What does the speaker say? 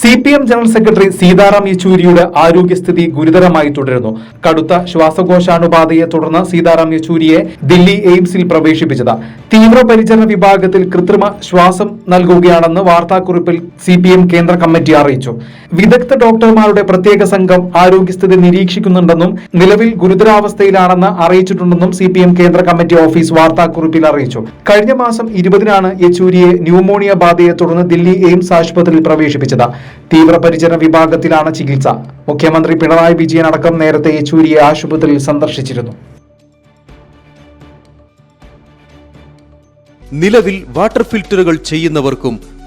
C P M general secretary Sitaram യെച്ചൂരിയുടെ ആരോഗ്യസ്ഥിതി ഗുരുതരമായി തുടരുന്നു. കടുത്ത ശ്വാസകോശാണുബാധയെ തുടർന്ന് സീതാറാം യെച്ചൂരിയെ ദില്ലി എയിംസിൽ പ്രവേശിപ്പിച്ചത്. തീവ്രപരിചരണ വിഭാഗത്തിൽ കൃത്രിമ ശ്വാസം നൽകുകയാണെന്ന് വാർത്താക്കുറിപ്പിൽ സി പി എം കേന്ദ്ര കമ്മിറ്റി അറിയിച്ചു. വിദഗ്ധ ഡോക്ടർമാരുടെ പ്രത്യേക സംഘം ആരോഗ്യസ്ഥിതി നിരീക്ഷിക്കുന്നുണ്ടെന്നും നിലവിൽ ഗുരുതരാവസ്ഥയിലാണെന്ന് അറിയിച്ചിട്ടുണ്ടെന്നും സി പി എം കേന്ദ്ര കമ്മിറ്റി ഓഫീസ് വാർത്താക്കുറിപ്പിൽ അറിയിച്ചു. കഴിഞ്ഞ മാസം ഇരുപതിനാണ് യെച്ചൂരിയെ ന്യൂമോണിയ ബാധയെ തുടർന്ന് ദില്ലി എയിംസ് ആശുപത്രിയിൽ പ്രവേശിപ്പിച്ചത്. തീവ്രപരിചരണ വിഭാഗത്തിലാണ് ചികിത്സ. മുഖ്യമന്ത്രി പിണറായി വിജയൻ അടക്കം നേരത്തെ യെച്ചൂരിയെ ആശുപത്രിയിൽ സന്ദർശിച്ചിരുന്നു. നിലവിൽ വാട്ടർ ഫിൽറ്ററുകൾ ചെയ്യുന്നവർക്കും